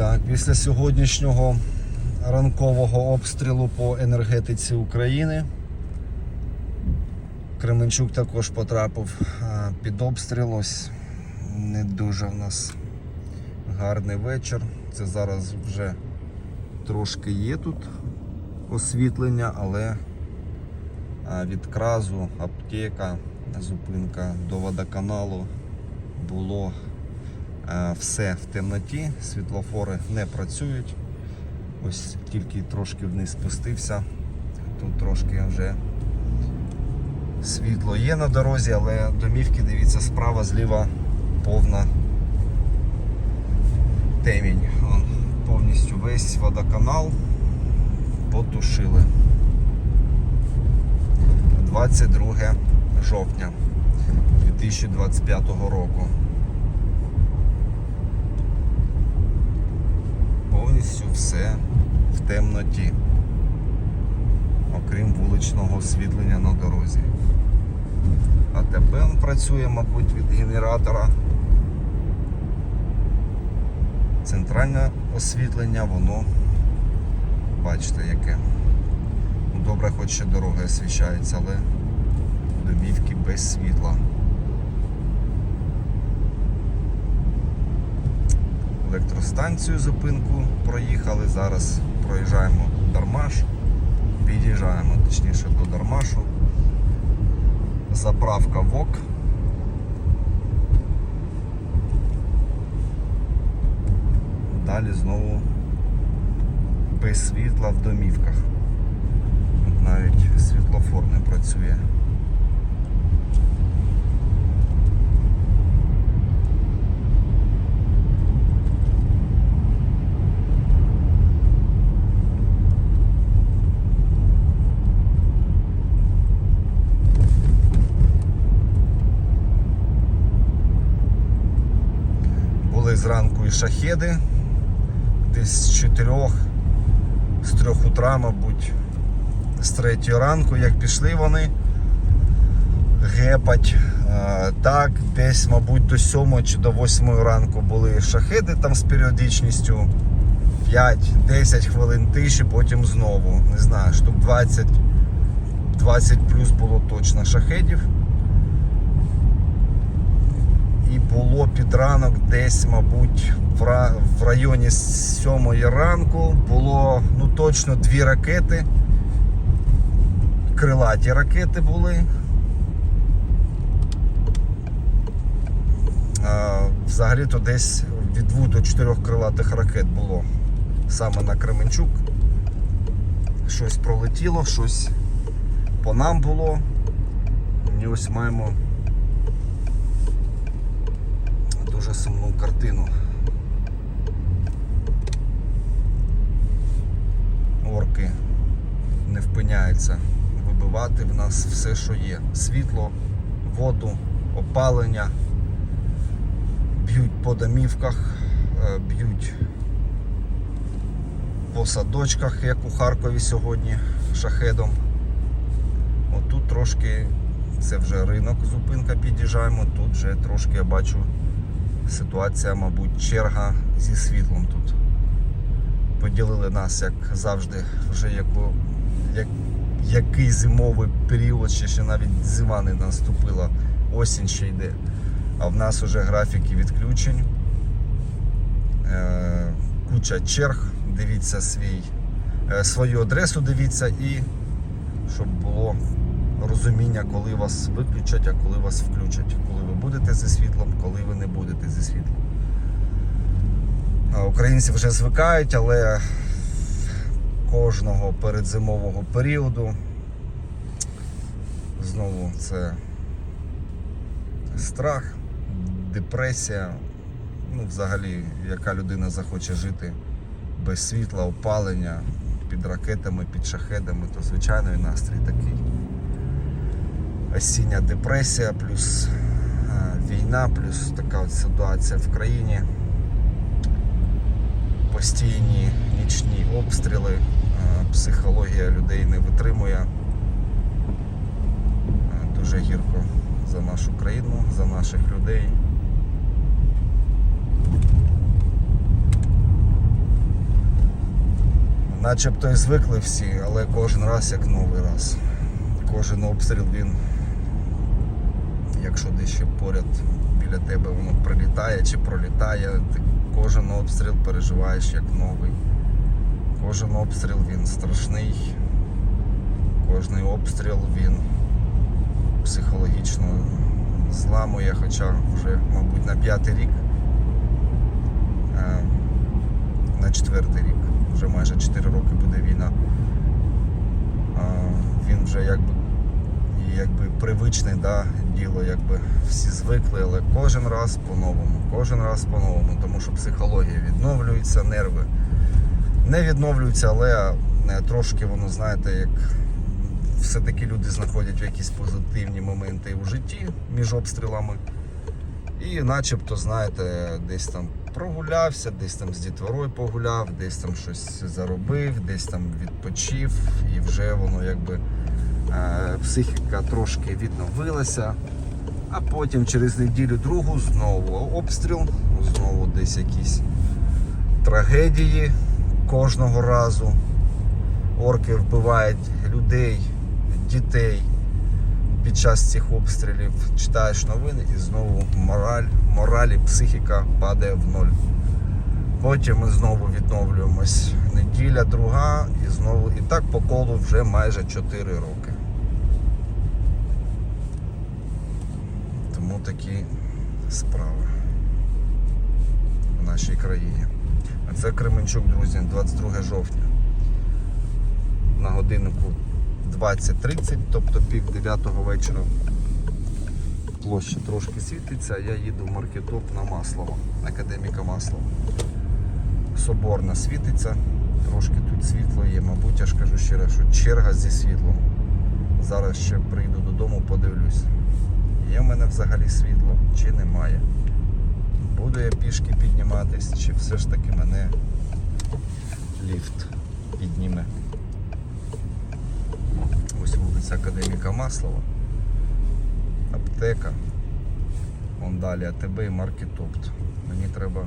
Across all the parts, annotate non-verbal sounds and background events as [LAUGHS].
Так, після сьогоднішнього ранкового обстрілу по енергетиці України. Кременчук також потрапив під обстріл. Ось не дуже в нас гарний вечір. Це зараз вже трошки є тут освітлення, але від кразу, аптека, зупинка до водоканалу було все в темноті, світлофори не працюють. Ось тільки трошки вниз спустився. Тут трошки вже світло є на дорозі, але домівки, дивіться, справа, зліва повна темінь. Повністю весь водоканал потушили. 22 жовтня 2025 року. Повністю все в темноті, окрім вуличного освітлення на дорозі. АТБ он працює, мабуть, від генератора. Центральне освітлення, воно, бачите, яке. Ну, Добре, хоч ще дороги освіщаються, але домівки без світла. Електростанцію зупинку проїхали. Зараз проїжджаємо Дармаш. Під'їжджаємо точніше до Дармашу. Заправка ВОК. Далі знову без світла в домівках. Навіть світлофор не працює. Були зранку і шахеди. Десь з 4, з 3 утра, мабуть, з 3 ранку, як пішли вони гепать. Е, Так, десь, мабуть, до 7 чи до 8 ранку були шахеди там з періодичністю 5-10 хвилин тиші, потім знову. Не знаю, штук 20, 20 плюс було точно шахедів. І було під ранок десь, мабуть, в районі 7 ранку було ну точно дві ракети. Крилаті ракети були. Взагалі-то десь від 2 до 4 крилатих ракет було саме на Кременчук. Щось пролетіло, щось по нам було. І ось маємо дуже сумну картину. Орки не впиняються вибивати в нас все, що є. Світло, воду, опалення, б'ють по домівках, е, б'ють по садочках, як у Харкові сьогодні шахедом. Отут трошки, це вже ринок, зупинка під'їжджаємо, тут вже трошки я бачу ситуація, мабуть, черга зі світлом тут. Поділили нас, як завжди, вже яку, як, який зимовий період, ще, ще навіть зима не наступила, осінь ще йде. А в нас вже графіки відключень. Е, куча черг, дивіться свій, е, свою адресу дивіться і щоб було розуміння, коли вас виключать, а коли вас включать. Коли ви будете зі світлом, коли ви не будете зі світлом. Українці вже звикають, але кожного передзимового періоду знову це страх, депресія. Ну, взагалі, яка людина захоче жити без світла, опалення, під ракетами, під шахедами, то звичайно і настрій такий. Осіння депресія, плюс е, війна, плюс така от ситуація в країні. Постійні нічні обстріли, е, психологія людей не витримує. Е, Дуже гірко за нашу країну, за наших людей. начебто і звикли всі, але кожен раз як новий раз. Кожен обстріл він, якщо десь ще поряд біля тебе воно прилітає чи пролітає, ти кожен обстріл переживаєш як новий. Кожен обстріл він страшний. Кожний обстріл він психологічно зламує, хоча вже, мабуть, на п'ятий рік, е, на четвертий рік, вже майже 4 роки буде війна. Е, Він вже якби, якби привичне да, діло, якби всі звикли, але кожен раз по-новому, кожен раз по-новому, тому що психологія відновлюється, нерви не відновлюються, але е, трошки воно, знаєте, як все-таки люди знаходять якісь позитивні моменти у житті між обстрілами. І начебто, знаєте, десь там прогулявся, десь там з дітворою погуляв, десь там щось заробив, десь там відпочив, і вже воно якби психіка трошки відновилася. А потім через неділю другу знову обстріл, знову десь якісь трагедії кожного разу. Орки вбивають людей, дітей під час цих обстрілів. Читаєш новини і знову мораль, мораль і психіка падає в ноль. Потім ми знову відновлюємось. Неділя, друга і знову. І так по колу вже майже 4 роки. Тому такі справи в нашій країні. А це Кременчук, друзі, 22 жовтня. На годиннику 20.30, тобто пів дев'ятого вечора. Площа трошки світиться, а я їду в маркетоп на Маслово, академіка Маслова. Соборна світиться, трошки тут світло є, мабуть, я ж кажу раз, що черга зі світлом. Зараз ще прийду додому, подивлюсь. Є в мене взагалі світло чи немає. Буду я пішки підніматись, чи все ж таки мене ліфт підніме. Ось вулиця Академіка Маслова. Аптека. Вон далі АТБ і Маркет Опт. Мені треба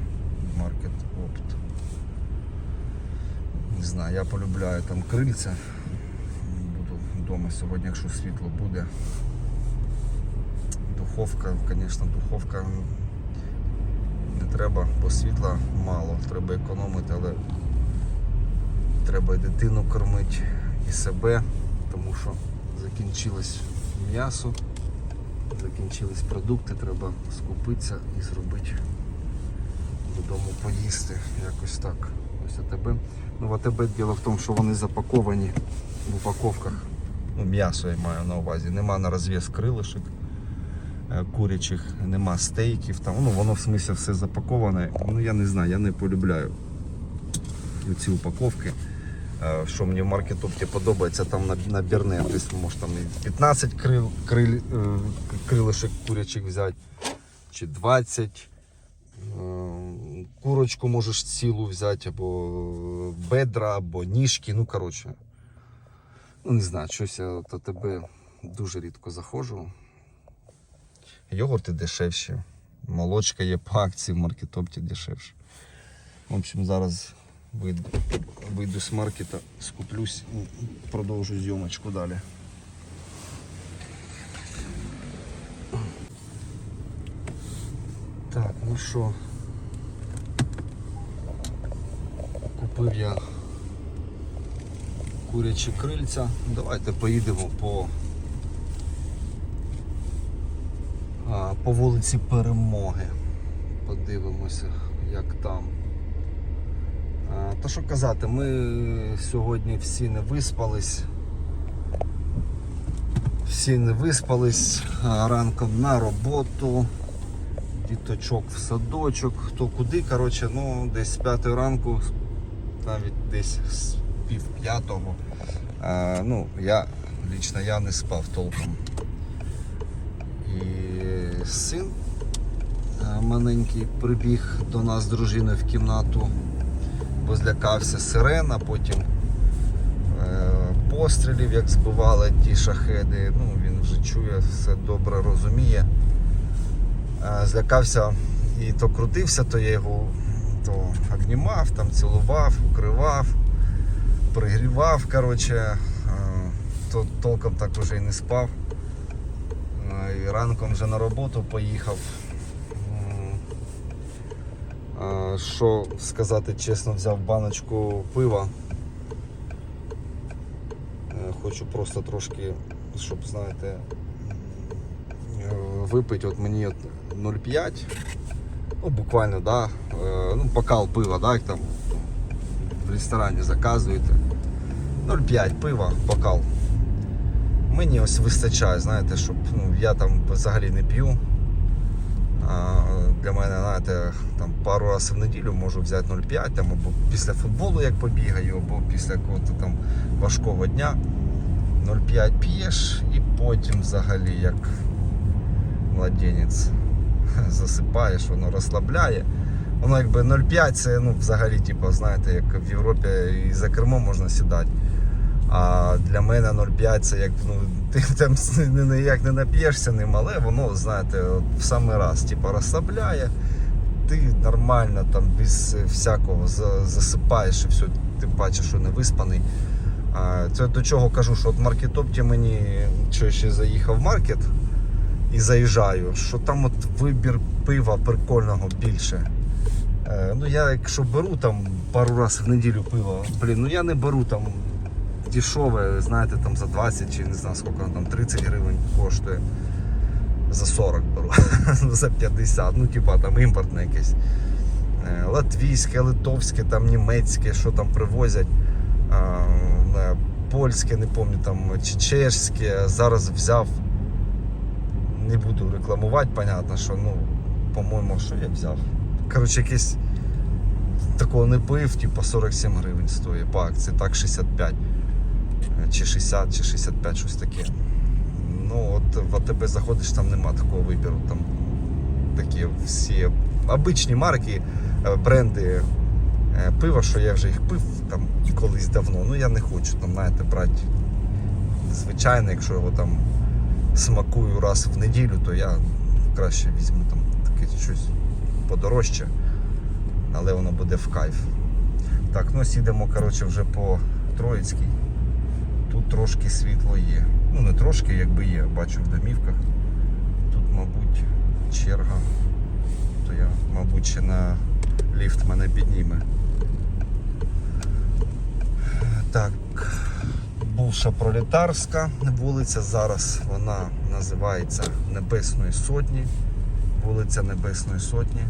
Маркет Опт. Не знаю, я полюбляю там крильця. Буду вдома сьогодні, якщо світло буде. Духовка, звісно, духовка не треба, бо світла мало, треба економити, але треба і дитину кормити, і себе, тому що закінчилось м'ясо, закінчились продукти, треба скупитися і зробити додому поїсти. Якось так. Ось АТБ. Ну, в АТБ діло в тому, що вони запаковані в упаковках. Ну, м'ясо я маю на увазі. Нема на розв'яз крилишок курячих, нема стейків. Там, ну, воно в смислі все запаковане. Ну я не знаю, я не полюбляю ці упаковки. Е, Що мені в маркетопті подобається, там на- набірне, тобто може там і 15 крил, крил, е, крилишок курячих взяти, чи 20. Е, Курочку можеш цілу взяти, або бедра, або ніжки, ну коротше. Ну не знаю, щось я до тебе дуже рідко заходжу. Йогурти дешевші. Молочка є по акції в маркетопті дешевше. В общем, зараз вийду, вийду з маркета, скуплюсь і продовжу зйомочку далі. Так, ну що. Купив я курячі крильця. Давайте поїдемо по, а, по вулиці Перемоги. Подивимося, як там. А, Та що казати, ми сьогодні всі не виспались. Всі не виспались ранком на роботу, діточок в садочок, хто куди, коротше, ну десь з п'ятої ранку, навіть десь з пів п'ятого. Ну, я лично я не спав толком. І син маленький прибіг до нас з дружиною в кімнату, бо злякався сирена, потім е, пострілів, як збивали ті шахеди. Ну, він вже чує, все добре розуміє. Е, Злякався і то крутився, то я його то обнімав, там цілував, укривав. пригрівав, коротше, е, то толком так уже і не спав. Ранком вже на роботу поїхав. Що сказати чесно, взяв баночку пива. Е, Хочу просто трошки, щоб знаєте, випити. От мені 0,5. Ну, буквально, да. е, Ну, бокал пива, да, як там в ресторані заказуєте. 0,5 пива, бокал. Мені ось вистачає, знаєте, щоб ну, я там взагалі не п'ю. Для мене, знаєте, там пару разів в неділю можу взяти 0,5 там, або після футболу, як побігаю, або після якогось там важкого дня. 0,5 п'єш і потім взагалі як младенець [LAUGHS] засипаєш, воно розслабляє. Воно якби 0,5 це ну, взагалі, типу, знаєте, як в Європі і за кермо можна сідати. А для мене 0,5 це як ну, ти там [LAUGHS] ніяк не нап'єшся ним, але воно, знаєте, в самий раз типу, розслабляє, ти нормально там без всякого засипаєш і все, ти бачиш, що не виспаний. А, Це до чого кажу, що от маркетопті мені що ще заїхав в маркет і заїжджаю, що там от вибір пива прикольного більше. Е, Ну я якщо беру там пару разів в неділю пиво, блін, ну я не беру там дешеве, знаєте, там за 20 чи не знаю скільки там 30 гривень коштує. За 40 беру, [LAUGHS] за 50, ну типа там імпортне якесь. Е, Латвійське, литовське, там німецьке, що там привозять. Польське, не пам'ятаю, там чешське. Зараз взяв. Не буду рекламувати, понятно, що ну, по-моєму, що я взяв. Коротше, якесь такого не пив, типу 47 гривень стоїть по акції, так 65. Чи 60, чи 65, щось таке. Ну, от в АТБ заходиш, там нема такого вибору. Там такі всі обичні марки, е, бренди е, пива, що я вже їх пив там колись давно. Ну я не хочу там, знаєте, брати звичайно, якщо його там смакую раз в неділю, то я краще візьму там таке щось подорожче, але воно буде в кайф. Так, ну ось їдемо коротше, вже по Троїцькій. Тут трошки світло є. Ну не трошки, якби є, бачу в домівках. Тут, мабуть, черга. То я, мабуть, ще на ліфт мене підніме. Так, бувша пролетарська вулиця. Зараз вона називається Небесної Сотні. Вулиця Небесної Сотні.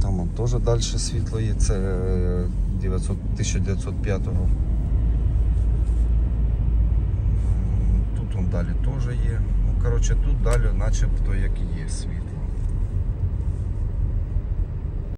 Там он теж далі світло є. Це е, 900, 1905-го. Тут он далі теж є. Ну, коротше, тут далі начебто як і є світло.